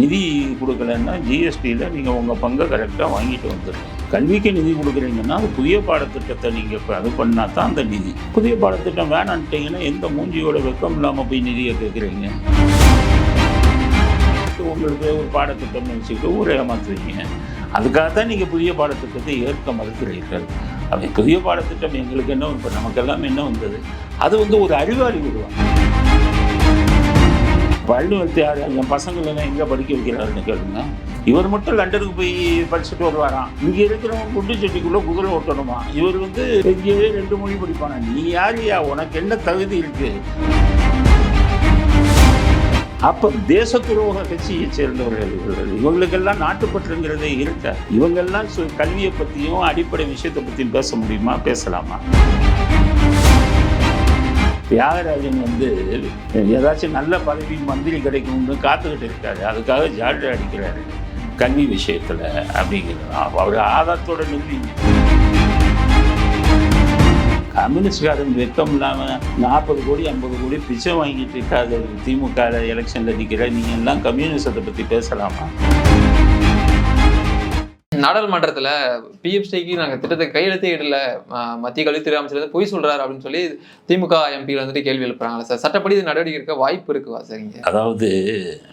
நிதி கொடுக்கலன்னா ஜிஎஸ்டியில் நீங்கள் உங்கள் பங்கை கரெக்டாக வாங்கிட்டு வந்துடுங்க கல்விக்கு நிதி கொடுக்குறீங்கன்னா அது புதிய பாடத்திட்டத்தை நீங்கள் இப்போ அது பண்ணால் தான் அந்த நிதி. புதிய பாடத்திட்டம் வேணான்ட்டீங்கன்னா எந்த மூஞ்சியோட வெக்கம் இல்லாமல் போய் நிதியை கேட்குறீங்க உங்களுக்கு ஒரு பாடத்திட்டம் நினச்சிக்கிட்டு ஊரை ஏமாத்துறீங்க. அதுக்காக தான் நீங்கள் புதிய பாடத்திட்டத்தை ஏற்க மறுக்கிறீர்கள். அப்படி புதிய பாடத்திட்டம் எங்களுக்கு என்ன இப்போ நமக்கெல்லாம் என்ன வந்தது? அது வந்து ஒரு அறிவாளி விடுவாங்க வள்ளுவத்தை யார் என் பசங்களெல்லாம் எங்கே படிக்க வைக்கிறாருன்னு கேளுங்க. இவர் மட்டும் லண்டனுக்கு போய் படிச்சுட்டு வருவாராம். இங்கே இருக்கிறவங்க குண்டு செட்டிக்குள்ளே குதிரை ஓட்டணுமா? இவர் வந்து இங்கேயே ரெண்டு மொழி படிப்பானா? நீ யாரியா? உனக்கு என்ன தகுதி இருக்குது அப்போ தேச துரோக கட்சியை சேர்ந்தவர்கள் இவர்கள். இவங்களுக்கெல்லாம் நாட்டுப்பற்றுங்கிறதே இருக்க. இவங்கெல்லாம் சு- கல்வியை பற்றியும் அடிப்படை விஷயத்தை பற்றியும் பேச முடியுமா? பேசலாமா? தியாகராஜன் வந்து ஏதாச்சும் நல்ல பதவி மந்திரி கிடைக்கும்னு காத்துக்கிட்டு இருக்காரு. அதுக்காக ஜால்ரா அடிக்கிறாரு. கல்வி விஷயத்தில் அப்படிங்கிறது அவர் ஆதாரத்தோட நிறுவீங்க கம்யூனிஸ்ட்காரன் வெக்கம் இல்லாமல் நாற்பது கோடி ஐம்பது கோடி பிச்சை வாங்கிட்டு இருக்காது திமுக எலெக்ஷனில் நிற்கிற நீங்கள் எல்லாம் கம்யூனிஸ்டத்தை பற்றி பேசலாமா? நாடாளுமன்றத்தில் பிஎஃப்சிக்கு நாங்கள் திட்டத்தை கையெழுத்தே இடல. மத்திய கல்வித்துறை அமைச்சர் வந்து பொய் சொல்கிறார் அப்படின்னு சொல்லி திமுக எம்பியில் வந்துட்டு கேள்வி எழுப்புறாங்களா சார். சட்டப்படி இது நடவடிக்கை இருக்க வாய்ப்பு இருக்குவா சார் அதாவது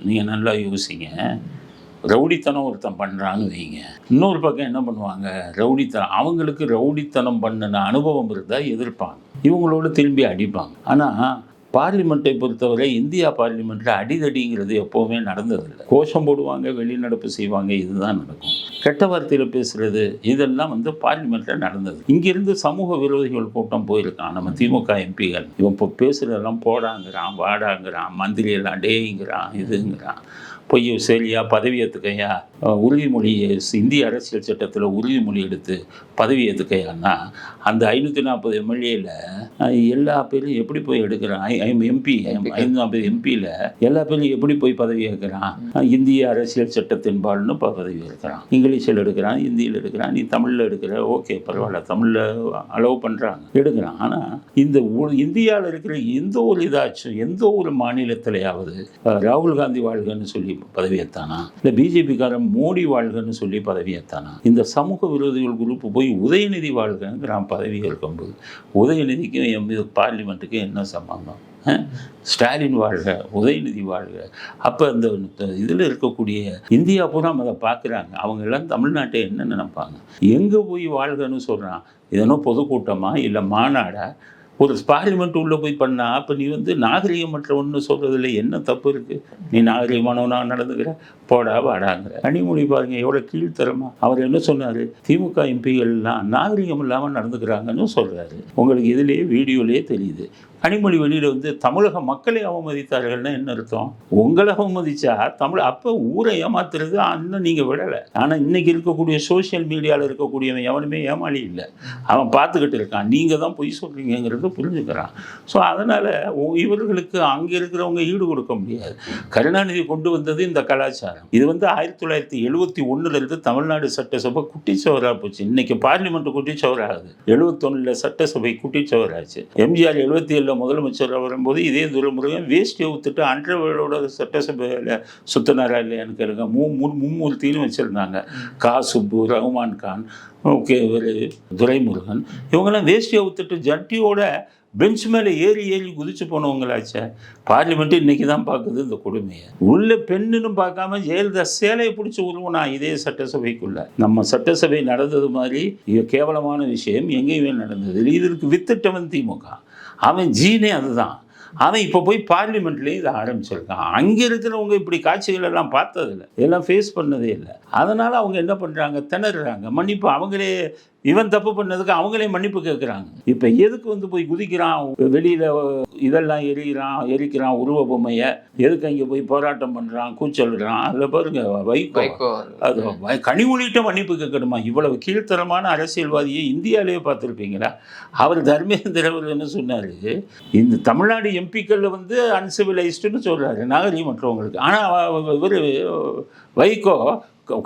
நீங்கள் நல்லா யோசிங்க. ரவுடித்தனம் ஒருத்தன் பண்ணுறான்னு வைங்க. இன்னொரு பக்கம் என்ன பண்ணுவாங்க? ரவுடித்தனம் அவங்களுக்கு ரவுடித்தனம் பண்ணின அனுபவம் இருந்தால் எதிர்ப்பாங்க. இவங்களோட திரும்பி அடிப்பாங்க. ஆனால் பார்லிமெண்ட்டை பொறுத்தவரை இந்தியா பார்லிமெண்ட்டில் அடிதடிங்கிறது எப்போவுமே நடந்ததில்லை. கோஷம் போடுவாங்க வெளிநடப்பு செய்வாங்க இதுதான் நடக்கும். கெட்ட வார்த்தையில் பேசுகிறது இதெல்லாம் வந்து பார்லிமெண்ட்டில் நடந்தது. இங்கிருந்து சமூக விரோதிகள் கூட்டம் போயிருக்கான். நம்ம திமுக எம்பிகள். இவன் இப்போ பேசுகிறதெல்லாம் போடாங்கிறான் வாடாங்கிறான் மந்திரியெல்லாம் டேங்கிறான் இதுங்கிறான். பொய் சரியா பதவி ஏற்றுக்கையா உறுதிமொழியை உறுதிமொழி இந்திய அரசியல் சட்டத்தில் உறுதிமொழி எடுத்து பதவி ஏற்றுக்கையான்னா அந்த ஐநூற்றி நாற்பது எம்எல்ஏல எல்லா பேரும் எப்படி போய் எடுக்கிறான்? எம்பி ஐநூற்றி நாற்பது எம்பியில் எல்லா பேரும் எப்படி போய் பதவி ஏற்கிறான்? இந்திய அரசியல் சட்டத்தின் இப்போ பதவி ஏற்கிறான். இங்கிலீஷில் எடுக்கிறான் ஹிந்தியில் எடுக்கிறான் நீ தமிழில் எடுக்கிற ஓகே பரவாயில்ல தமிழில் அலோவ் பண்ணுறாங்க எடுக்கிறான். ஆனால் இந்த இந்தியாவில் இருக்கிற எந்த ஒரு இதாச்சும் எந்த ஒரு மாநிலத்திலையாவது ராகுல் காந்தி வாழ்கன்னு சொல்லி பதவியேற்றானா? இல்லை பிஜேபிக்காரன் மோடி வாழ்கன்னு சொல்லி பதவியேற்றானா? இந்த சமூக விரோதிகள் குரூப் போய் உதயநிதி வாழ்கங்கிறான் பதவி இருக்கும்போது உதயநிதிக்கும் எம் பார்லிமெண்ட்டுக்கும் என்ன சம்பந்தம்? ஸ்டாலின் வாழ்க உதயநிதி வாழ்க. அப்போ இந்த இதில் இருக்கக்கூடிய இந்தியா பூரா அதை பார்க்குறாங்க அவங்க எல்லாம் தமிழ்நாட்டை என்ன நினைப்பாங்க? எங்கே போய் வாழ்கன்னு சொல்கிறான் இதனோ பொதுக்கூட்டமா? இல்லை மாநாடா? ஒரு பார்லிமெண்ட் உள்ளே போய் பண்ணால் அப்போ நீ வந்து நாகரிகமற்ற ஒன்று சொல்கிறதுல என்ன தப்பு இருக்குது நீ நாகரிகமானவனாக நடந்துக்கிற? போடா வாடாங்கிற. கனிமொழி பாருங்க எவ்வளோ கீழ்த்தரமா. அவர் என்ன சொன்னார்? திமுக எம்பிகள்லாம் நாகரிகம் இல்லாமல் நடந்துக்கிறாங்கன்னு சொல்கிறாரு உங்களுக்கு இதுலேயே வீடியோலேயே தெரியுது. கனிமொழி வெளியில் வந்து தமிழக மக்களை அவமதித்தார்கள்னா என்ன அர்த்தம்? உங்களை அவமதிச்சா தமிழ் அப்போ ஊரை ஏமாத்துறது இன்னும் நீங்கள் விடலை. ஆனால் இன்னைக்கு இருக்கக்கூடிய சோஷியல் மீடியாவில் இருக்கக்கூடியவன் எவனுமே ஏமாளி இல்லை. அவன் பார்த்துக்கிட்டு இருக்கான். நீங்கள் தான் பொய் சொல்கிறீங்கிறத புரிஞ்சுக்கிறான். ஸோ அதனால் இவர்களுக்கு அங்கே இருக்கிறவங்க ஈடு கொடுக்க முடியாது. கருணாநிதி கொண்டு வந்தது இந்த கலாச்சாரம். இது வந்து ஆயிரத்தி தொள்ளாயிரத்தி எழுபத்தி ஒன்றுலேருந்து தமிழ்நாடு சட்டசபை குட்டிச்சவராக போச்சு. இன்னைக்கு பார்லிமெண்ட் குட்டிச்சவராகுது எழுபத்தொன்னில் சட்டசபை குட்டிச்சவராச்சு எம்ஜிஆர் எழுபத்தி ஏழில் முதலமைச்சராக வரும்போது இதே துரைமுருகன் வேஷ்டியை ஊத்துட்டு அன்றவர்களோட சட்டசபையில் சுத்தினாரா இல்லையான்னு கேளுங்க. மூ முன் மும்மூர்த்தின்னு வச்சுருந்தாங்க. கா சுப்பு ரஹ்மான் கான் ஓகே துரைமுருகன். இவங்கெல்லாம் வேஷ்டியை ஊத்துட்டு ஜட்டியோட பெஞ்ச் மேலே ஏறி ஏறி குதிச்சு போனவங்களாச்சே. பார்லிமெண்ட்டு இன்னைக்கு தான் பார்க்குது இந்த கொடுமையை. உள்ள பெண்ணுன்னு பார்க்காம ஜெயலலிதா சேலையை பிடிச்சி உருவனா இதே சட்டசபைக்குள்ள. நம்ம சட்டசபை நடந்தது மாதிரி கேவலமான விஷயம் எங்கேயுமே நடந்தது இல்லை. இதற்கு வித்திட்டவன் திமுக. அவன் ஜீனே அதுதான். அவன் இப்போ போய் பார்லிமெண்ட்லேயும் இதை ஆரம்பிச்சிருக்கான். அங்கே இருக்கிறவங்க இப்படி காட்சிகள் எல்லாம் பார்த்ததில்ல. இதெல்லாம் ஃபேஸ் பண்ணதே இல்லை. அதனால் அவங்க என்ன பண்ணுறாங்க திணறுறாங்க. மன்னிப்பு அவங்களே இவன் தப்பு பண்ணதுக்கு அவங்களே மன்னிப்பு கேட்குறாங்க. இப்போ எதுக்கு வந்து போய் குதிக்கிறான்? வெளியில் இதெல்லாம் எரிகிறான் எரிக்கிறான் உருவ பொம்மையை. எதுக்கு அங்கே போய் போராட்டம் பண்ணுறான் கூச்சலிடுறான் அதில் பாருங்க வைகோ. அது கனிமொழிகிட்ட மன்னிப்பு கேட்கணுமா? இவ்வளவு கீழ்த்தரமான அரசியல்வாதியை இந்தியாவிலேயே பார்த்துருப்பீங்களா? அவர் தர்மேந்திர அவர் என்ன சொன்னார்? இந்த தமிழ்நாடு எம்பிக்களில் வந்து அன்சிவிலைஸ்டுன்னு சொல்கிறாரு நாகரிகம் மற்றவங்களுக்கு ஆனால் இவர் வைகோ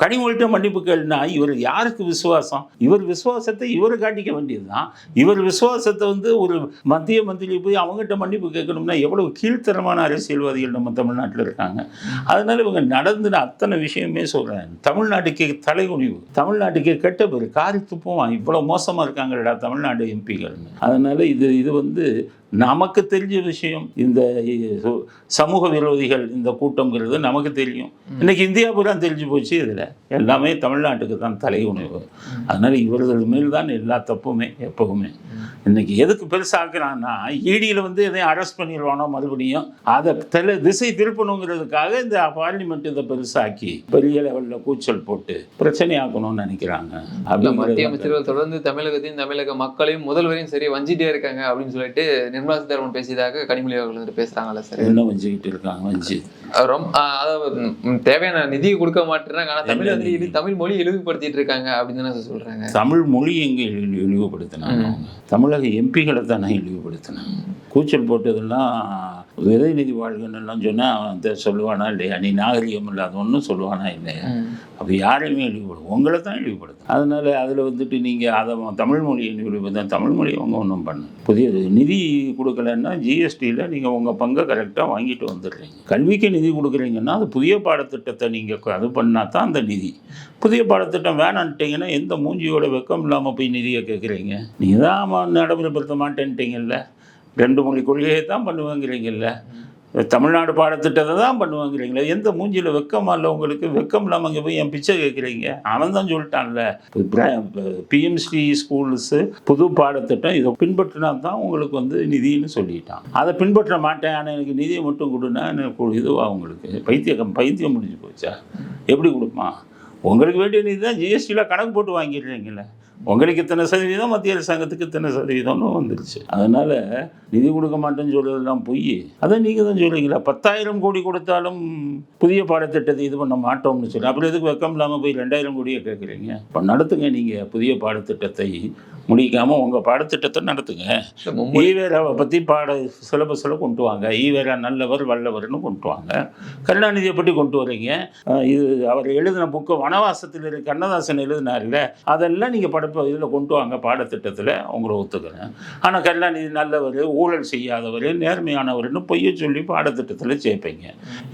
கனிமொழிட்ட மன்னிப்பு கேளுனா இவர் யாருக்கு விசுவாசம்? இவர் விசுவாசத்தை இவர் காட்டிக்க வேண்டியது தான் இவர் விசுவாசத்தை வந்து ஒரு மத்திய மந்திரி போய் அவங்ககிட்ட மன்னிப்பு கேட்கணும்னா எவ்வளவு கீழ்த்தரமான அரசியல்வாதிகள் நம்ம தமிழ்நாட்டில் இருக்காங்க. அதனால இவங்க நடந்துன அத்தனை விஷயமே சொல்கிறேன் தமிழ்நாட்டுக்கு தலைகுனிவு. தமிழ்நாட்டுக்கு கெட்ட பேர். காரி துப்புவான். இவ்வளோ மோசமாக இருக்காங்கடா தமிழ்நாடு எம்பிகள்னு. அதனால இது இது வந்து நமக்கு தெரிஞ்ச விஷயம் இந்த சமூக விரோதிகள் இந்த கூட்டம்ங்கிறது நமக்கு தெரியும். இன்னைக்கு இந்தியா பூரா தெரிஞ்சு போச்சு இதில். எல்லாமே தமிழ்நாட்டுக்கு தான் தலை உணவு அதனால இவர்கள் மேல் தான் எல்லா தப்புமே எப்பவுமே. இன்னைக்கு எதுக்கு பெருசாக்குறான்னா ஈடியில் வந்து எதையும் அரெஸ்ட் பண்ணிடுவானோ மறுபடியும் அதை தெல திசை திருப்பணுங்கிறதுக்காக இந்த பார்லிமெண்ட் இதை பெருசாக்கி பெரிய லெவலில் கூச்சல் போட்டு பிரச்சனையாக்கணும்னு நினைக்கிறாங்க. அப்படிங்கிறது மத்திய அமைச்சர்கள் தொடர்ந்து தமிழகத்தையும் தமிழக மக்களையும் முதல்வரையும் சரி வஞ்சிட்டே இருக்காங்க அப்படின்னு சொல்லிட்டு நிர்மலா சீதாராமன் பேசியதாக கனிமொழி அவர்கள் வந்து பேசுறாங்கல்ல சார். என்ன வஞ்சிக்கிட்டு இருக்காங்க வஞ்சி. ரொம்ப அதாவது தேவையான நிதி கொடுக்க மாட்டேறாங்க ஆனா தமிழ் வந்து தமிழ் மொழி இழிவுபடுத்திட்டு இருக்காங்க அப்படின்னு தானே சொல்றாங்க. தமிழ் மொழி எங்கே இழி- இழிவுபடுத்தினாங்க? தமிழக எம்பிகளை தானே இழிவுபடுத்தினாங்க? கூச்சல் போட்டதெல்லாம் உதயநிதி வாழ்கன்னு எல்லாம் சொன்னால் அவன் சொல்லுவானா இல்லையா? நீ நாகரிகம் இல்லாத ஒன்றும் சொல்லுவானா இல்லையா. அப்போ யாரையுமே இழிவுபடும் உங்களை தான் இழிவுபடுத்தும். அதனால் அதில் வந்துட்டு நீங்கள் அதை தமிழ் மொழியை இழிவுபடுத்த தமிழ் மொழி அவங்க ஒன்றும் பண்ண புதிய நிதி கொடுக்கலன்னா ஜிஎஸ்டியில் நீங்கள் உங்கள் பங்கை கரெக்டாக வாங்கிட்டு வந்துடுறீங்க. கல்விக்கு நிதி கொடுக்குறீங்கன்னா அது புதிய பாடத்திட்டத்தை நீங்கள் அது பண்ணால் தான் அந்த நிதி. புதிய பாடத்திட்டம் வேணான்ட்டீங்கன்னா எந்த மூஞ்சியோட வெக்கம் இல்லாமல் போய் நிதியை கேட்குறீங்க? நீங்கள் தான் நடைமுறைப்படுத்த மாட்டேன்ட்டீங்கல்ல. ரெண்டு மொழி கொள்கையை தான் பண்ணுவேங்கிறீங்கல்ல? தமிழ்நாடு பாடத்திட்டத்தை தான் பண்ணுவாங்கிறீங்களே? எந்த மூஞ்சியில் வெக்கமா இல்லை உங்களுக்கு? வெக்கம் இல்லாமல் அங்கே போய் என் பிச்சை கேட்குறீங்க? அவன் தான் சொல்லிட்டான்ல. பிஎம்சி ஸ்கூல்ஸு புது பாடத்திட்டம் இதை பின்பற்றினா தான் உங்களுக்கு வந்து நிதின்னு சொல்லிட்டான். அதை பின்பற்ற மாட்டேன். ஆனால் எனக்கு நிதியை மட்டும் கொடுன்னா எனக்கு இதுவா உங்களுக்கு? பைத்தியம் பைத்தியம் முடிஞ்சு போச்சா? எப்படி கொடுப்பான்? உங்களுக்கு வேண்டிய நிதி தான் ஜிஎஸ்டியில் கணக்கு போட்டு வாங்கிடுறீங்களே உங்களுக்கு இத்தனை சதவீதம் மத்திய அரசாங்கத்துக்கு இத்தனை சதவீதம்னு வந்துருச்சு. அதனால் நிதி கொடுக்க மாட்டேன்னு சொல்கிறதெல்லாம் பொய். அதை நீங்கள் தான் சொல்கிறீங்களா பத்தாயிரம் கோடி கொடுத்தாலும் புதிய பாடத்திட்டத்தை இது பண்ண மாட்டோம்னு சொல்லி அப்புறம் எதுக்கு வெக்கம் இல்லாமல் போய் ரெண்டாயிரம் கோடியை கேட்குறீங்க? இப்போ நடத்துங்க நீங்கள் புதிய பாடத்திட்டத்தை. முடிக்காமல் உங்கள் பாடத்திட்டத்தை நடத்துங்க. ஈவேராவை பற்றி பாட சிலபஸில் கொண்டு வாங்க. ஈவேரா நல்லவர் வல்லவர்னு கொண்டு வாங்க. கருணாநிதியை பற்றி கொண்டு வரீங்க. இது அவர் எழுதின புக்கு வனவாசத்தில் இருக்கு. கண்ணதாசன் எழுதினார்ல. அதெல்லாம் நீங்கள் படப்ப இதில் கொண்டு வாங்க பாடத்திட்டத்தில். உங்களை ஒத்துக்கிறேன். ஆனால் கருணாநிதி நல்லவர் ஊழல் செய்யாதவர் நேர்மையானவர்னு பொய்யை சொல்லி பாடத்திட்டத்தில் சேர்ப்பீங்க.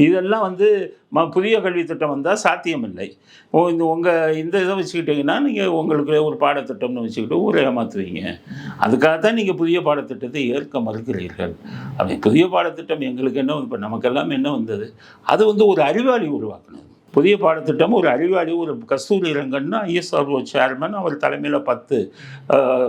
இதெல்லாம் வந்து ம புதிய கல்வித் திட்டம் வந்தால் சாத்தியமில்லை. ஓ இந்த உங்கள் இந்த இதை வச்சுக்கிட்டிங்கன்னா நீங்கள் உங்களுக்கு ஒரு பாடத்திட்டம்னு வச்சுக்கிட்டு ஊரை ஏமாற்றுவீங்க அதுக்காக தான் நீங்கள் புதிய பாடத்திட்டத்தை ஏற்க மறுக்கிறீர்கள். அப்படி புதிய பாடத்திட்டம் எங்களுக்கு என்ன இப்போ நமக்கெல்லாம் என்ன வந்தது? அது வந்து ஒரு அறிவாளி உருவாக்குனது. புதிய பாடத்திட்டம் ஒரு அறிவாளி ஒரு கஸ்தூரி ரங்கன்னா ஐஎஸ்ஆர்ஓ சேர்மன் அவர் தலைமையில் பத்து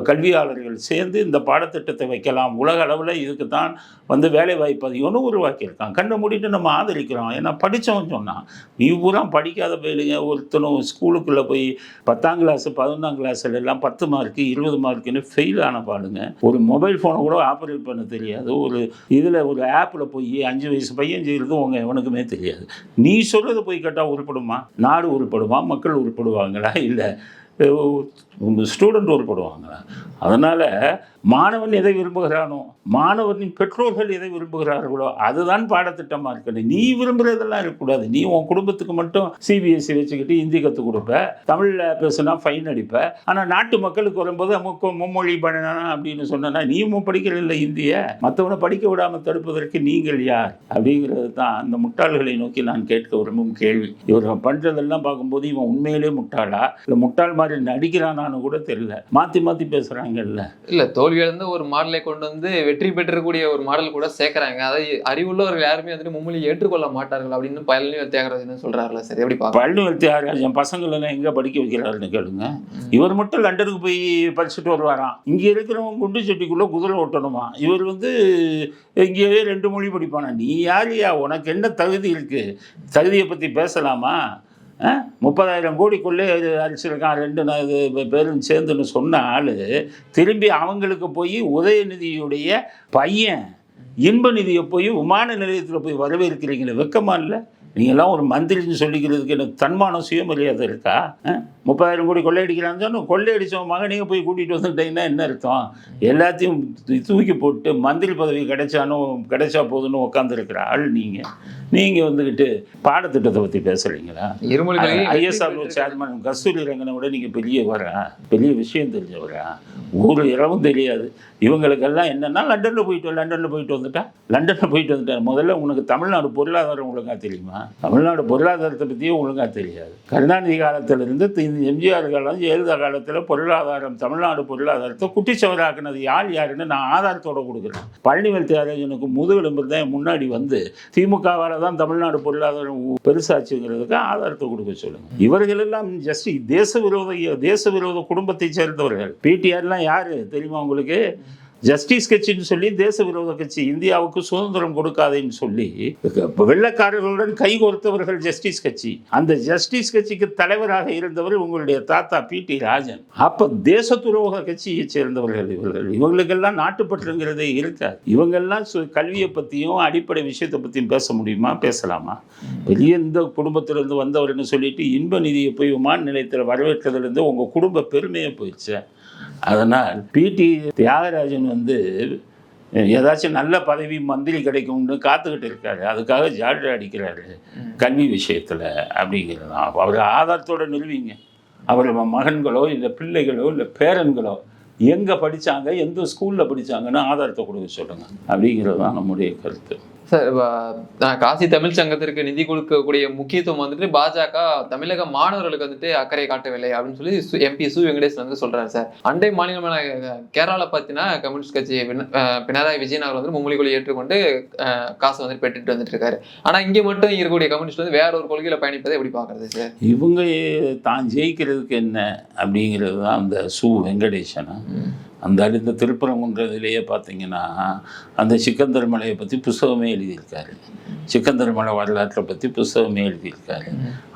கல்வியாளர்கள் சேர்ந்து இந்த பாடத்திட்டத்தை வைக்கலாம். உலக அளவில் இதுக்கு தான் வந்து வேலைவாய்ப்பு அதிகம்னு உருவாக்கியிருக்கான் கண்ணை மூடிட்டு நம்ம ஆதரிக்கிறோம். ஏன்னா படித்தவன் சொன்னான் நீ பூரா படிக்காத பயிலுங்க ஒருத்தனும் ஸ்கூலுக்குள்ளே போய் பத்தாம் கிளாஸு பதினொன்றாம் கிளாஸில் எல்லாம் பத்து மார்க்கு இருபது மார்க்குன்னு ஃபெயில் ஆன பாடுங்க. ஒரு மொபைல் ஃபோனை கூட ஆப்ரேட் பண்ண தெரியாது. ஒரு இதில் ஒரு ஆப்பில் போய் அஞ்சு வயசு பையன் செய்கிறது உங்கள் எவனுக்குமே தெரியாது. நீ சொல்கிறத போய் கேட்டால் உருப்படுமா? நாடு உருப்படுமா? மக்கள் உருப்படுவாங்களா? இல்லை ஸ்டூடெண்ட் உருப்படுவாங்களா? அதனால் மாணவன் எதை விரும்புகிறானோ மாணவனின் பெற்றோர்கள் எதை விரும்புகிறார்களோ அதுதான் பாடத்திட்டமாக இருக்கணும். நீ விரும்புகிறதெல்லாம் இருக்கக்கூடாது. நீ உன் குடும்பத்துக்கு மட்டும் சிபிஎஸ்சி வச்சுக்கிட்டு ஹிந்தி கற்றுக் கொடுப்ப தமிழில் பேசுனா ஃபைன் அடிப்ப. ஆனால் நாட்டு மக்களுக்கு வரும்போது முக்க மும்மொழி பண்ணணும் அப்படின்னு சொன்னா நீயும் படிக்கிற இல்லை மற்றவனை படிக்க விடாமல் தடுப்பதற்கு நீங்கள் யார்? அப்படிங்கிறது தான் அந்த முட்டாள்களை நோக்கி நான் கேட்க விரும்பும் கேள்வி. இவர் பண்ணுறதெல்லாம் பார்க்கும்போது இவன் உண்மையிலே முட்டாளா? இல்லை முட்டாள் மாதிரி நடிக்கிறானான்னு கூட தெரியல. மாற்றி மாற்றி பேசுகிறாங்கல்ல இல்லை தோல்வி இழந்த ஒரு மாடலை கொண்டு வந்து வெற்றி பெற்றக்கூடிய ஒரு மாடல் கூட சேர்க்கறாங்க. அதை அறிவுள்ளவர்கள் யாருமே வந்துட்டு மும்மொழி ஏற்றுக்கொள்ள மாட்டார்கள் அப்படின்னு பழனி தியாகராஜன் சொல்றாருல சார் எப்படி பழனிவேல் தியாகராஜன் பசங்களெல்லாம் எங்கே படிக்க வைக்கிறாருன்னு கேளுங்க. இவர் மட்டும் லண்டனுக்கு போய் படிச்சுட்டு வருவாராம். இங்கே இருக்கிறவங்க குண்டு சட்டிக்குள்ளே குதிரை ஓட்டணுமா? இவர் வந்து இங்கேயே ரெண்டு மொழி படிப்பானா? நீ யாரியா உனக்கு என்ன தகுதி இருக்குது தகுதியை பற்றி பேசலாமா? முப்பதாயிரம் கோடிக்குள்ளே இது அடிச்சிருக்கான் ரெண்டு இது பேரும் சேர்ந்துன்னு சொன்ன ஆள் திரும்பி அவங்களுக்கு போய் உதயநிதியுடைய பையன் இன்ப நிதியை போய் விமான நிலையத்தில் போய் வரவேற்கிறீங்களே வெக்கமா இல்லை? நீங்கள்லாம் ஒரு மந்திரின்னு சொல்லிக்கிறதுக்கு எனக்கு தன்மானம் சுயமரியாதை இருக்கா? முப்பதாயிரம் கோடி கொள்ளையடிக்கிறான்னு சொன்னா கொள்ளையடிச்சவன் மகனையே போய் கூட்டிகிட்டு வந்துட்டீங்கன்னா என்ன அர்த்தம்? எல்லாத்தையும் தூக்கி போட்டு மந்திரி பதவி கிடைச்சானோ கிடைச்சா போதுன்னு உட்காந்துருக்கிற ஆள் நீங்கள் நீங்கள் வந்துக்கிட்டு பாடத்திட்டத்தை பற்றி பேசுகிறீங்களா ஐஎஸ்ஆர் சேர்மன் கஸ்தூரி ரங்கனை விட நீங்கள் பெரிய வரா பெரிய விஷயம் தெரிஞ்சவரா? ஒரு இரவும் தெரியாது. இவங்களுக்கெல்லாம் என்னன்னா லண்டனில் போயிட்டு லண்டனில் போயிட்டு வந்துட்டா? லண்டனில் போயிட்டு வந்துட்டா. முதல்ல உனக்கு தமிழ்நாடு பொருளாதாரம் ஒழுங்கா தெரியுமா? தமிழ்நாடு பொருளாதாரத்தை பற்றியும் ஒழுங்காக தெரியாது. கருணாநிதி காலத்திலிருந்து தி- எம்ஜிஆர் காலம் ஜெயலலிதா காலத்தில் பொருளாதாரம் தமிழ்நாடு பொருளாதாரத்தை குட்டிச்சவராக்குனது யார் யாருன்னு நான் ஆதாரத்தோட கொடுக்குறேன். பழனிவேல் தியாகராஜனுக்கு முதுகெலும்பு தான் முன்னாடி வந்து திமுகவால் தான் தமிழ்நாடு பொருளாதாரம் பெருசாச்சுங்கிறதுக்கு ஆதாரத்தை கொடுக்க சொல்லுங்கள் இவர்கள் எல்லாம் ஜஸ்ட் தேச விரோத தேச விரோத குடும்பத்தை சேர்ந்தவர்கள். பிடிஆர்லாம் யார் தெரியுமா உங்களுக்கு? ஜஸ்டிஸ் கட்சின்னு சொல்லி தேச விரோத கட்சி இந்தியாவுக்கு சுதந்திரம் கொடுக்காதேன்னு சொல்லி வெள்ளக்காரர்களுடன் கைகோர்த்தவர்கள் ஜஸ்டிஸ் கட்சி. அந்த ஜஸ்டிஸ் கட்சிக்கு தலைவராக இருந்தவர் உங்களுடைய தாத்தா பி டி ராஜன். அப்ப தேச துரோக கட்சியை சேர்ந்தவர்கள் இவர்கள். இவங்களுக்கெல்லாம் நாட்டுப்பற்றுங்கிறதே இருக்காது. இவங்கெல்லாம் சு- கல்வியை பற்றியும் அடிப்படை விஷயத்தை பற்றியும் பேச முடியுமா? பேசலாமா? பெரிய இந்த குடும்பத்திலிருந்து வந்தவர்னு சொல்லிட்டு இன்ப நிதியை போய் விமான நிலையத்தில் வரவேற்றதுலேருந்து உங்கள் குடும்ப பெருமையை போயிடுச்சு. அதனால் பிடி தியாகராஜன் வந்து ஏதாச்சும் நல்ல பதவி மந்திரி கிடைக்கும்னு காத்துக்கிட்டு இருக்காரு. அதுக்காக ஜால்ரா அடிக்கிறாரு. கல்வி விஷயத்தில் அப்படிங்கிறது தான். அவர் ஆதாரத்தோட நிறுவிங்க. அவர் மகன்களோ இல்லை பிள்ளைகளோ இல்லை பேரன்களோ எங்கே படிச்சாங்க எந்த ஸ்கூலில் படிச்சாங்கன்னு ஆதாரத்தை கொடுக்க சொல்லுங்கள் அப்படிங்கிறது தான் நம்முடைய கருத்து. சார் காசி தமிழ் சங்கத்திற்கு நிதி கொடுக்கக்கூடிய முக்கியத்துவம் வந்துட்டு பாஜக தமிழக மாணவர்களுக்கு வந்துட்டு அக்கறை காட்டவில்லை அப்படின்னு சொல்லி எம்பி சு வெங்கடேஷ் வந்து சொல்றாரு சார். அண்டை மாநிலமான அஹ், கேரளால பார்த்தீங்கன்னா கம்யூனிஸ்ட் கட்சி பினராயி விஜயன் அவர் வந்து மும்மொழி கொள்கை ஏற்றுக்கொண்டு காசு வந்து பெற்றுட்டு வந்துட்டு இருக்காரு. ஆனா இங்க மட்டும் இருக்கக்கூடிய கம்யூனிஸ்ட் வந்து வேற ஒரு கொள்கையில பயணிப்பதை எப்படி பாக்குறது சார்? இவங்க தான் ஜெயிக்கிறதுக்கு என்ன அப்படிங்கிறது தான் அந்த சு வெங்கடேசனா. அந்த இந்த திருப்பரங்குன்றதுலேயே பார்த்தீங்கன்னா அந்த சிக்கந்தர் மலையை பற்றி புஸ்தகமே எழுதியிருக்காரு. சிக்கந்தர் மலை வரலாற்றை பற்றி புஸ்தகமே எழுதியிருக்காரு.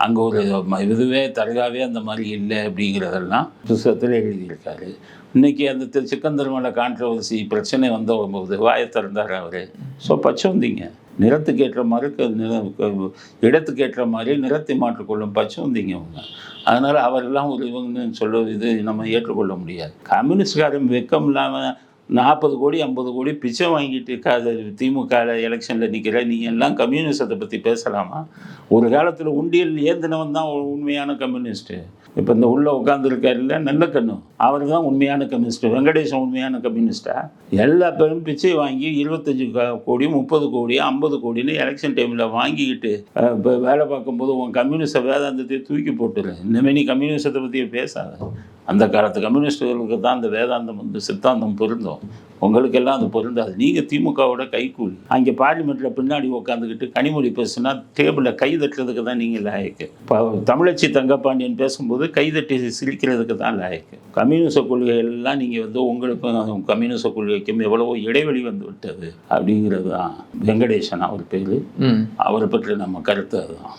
அங்கே ஒரு இதுவே தர்காவே அந்த மாதிரி இல்லை அப்படிங்கிறதெல்லாம் புஸ்தகத்தில் எழுதியிருக்காரு. இன்னைக்கு அந்த திரு சிக்கந்தர் மலை கான்ட்ரவர்சி பிரச்சனை வந்த போது வாயை திறந்தார் அவர். ஸோ பச்சோந்திங்க நிறத்துக்கு ஏற்ற மாதிரி க- நிற- இடத்துக்கு ஏற்ற மாதிரி நிறத்தை மாற்றிக்கொள்ளும் பச்சோந்திங்க அவங்க அதனால் அவரெல்லாம் ஒரு இவங்கன்னு சொல்ல இது நம்ம ஏற்றுக்கொள்ள முடியாது. கம்யூனிஸ்ட்காரன் வெக்கம் இல்லாமல் நாற்பது கோடி ஐம்பது கோடி பிச்சை வாங்கிட்டு க திமுக எலெக்ஷனில் நிற்கிற நீங்கள் எல்லாம் கம்யூனிஸ்டத்தை பற்றி பேசலாமா? ஒரு காலத்தில் உண்டியல் ஏந்தினவன் தான் உண்மையான கம்யூனிஸ்ட்டு. இப்போ இந்த உள்ளே உட்காந்துருக்காருல நல்ல கண்ணு. அவர் தான் உண்மையான கம்யூனிஸ்ட். வெங்கடேசன் உண்மையான கம்யூனிஸ்டா? எல்லா பேரும் பிச்சை வாங்கி இருபத்தஞ்சு கோடி முப்பது கோடி ஐம்பது கோடின்னு எலெக்ஷன் டைமில் வாங்கிக்கிட்டு இப்போ வேலை பார்க்கும்போது உன் கம்யூனிஸ்ட வேதாந்தத்தை தூக்கி போட்டுரு. இனிமேல் நீ கம்யூனிஸ்டத்தை பற்றி பேசாத. அந்த காலத்து கம்யூனிஸ்டுகளுக்கு தான் அந்த வேதாந்தம் வந்து சித்தாந்தம் பொருந்தும். உங்களுக்கெல்லாம் அது பொருந்தாது. நீங்கள் திமுகவோட கைக்கூலி அங்கே பார்லிமெண்ட்டில் பின்னாடி உட்காந்துக்கிட்டு கனிமொழி பேசுனா டேபிளில் கை தட்டுறதுக்கு தான் நீங்கள் லாயக்கு. இப்போ தமிழச்சி தங்கப்பாண்டியன் பேசும்போது கை தட்டி சிரிக்கிறதுக்கு தான் லாயக்கு. கம்யூனிச கொள்கைகள்லாம் நீங்கள் வந்து உங்களுக்கும் கம்யூனிச கொள்கைக்கும் எவ்வளவோ இடைவெளி வந்து விட்டது அப்படிங்கிறது தான் வெங்கடேசன் அவர் பேர். அவரை பற்றி நம்ம கருத்து அதுதான்.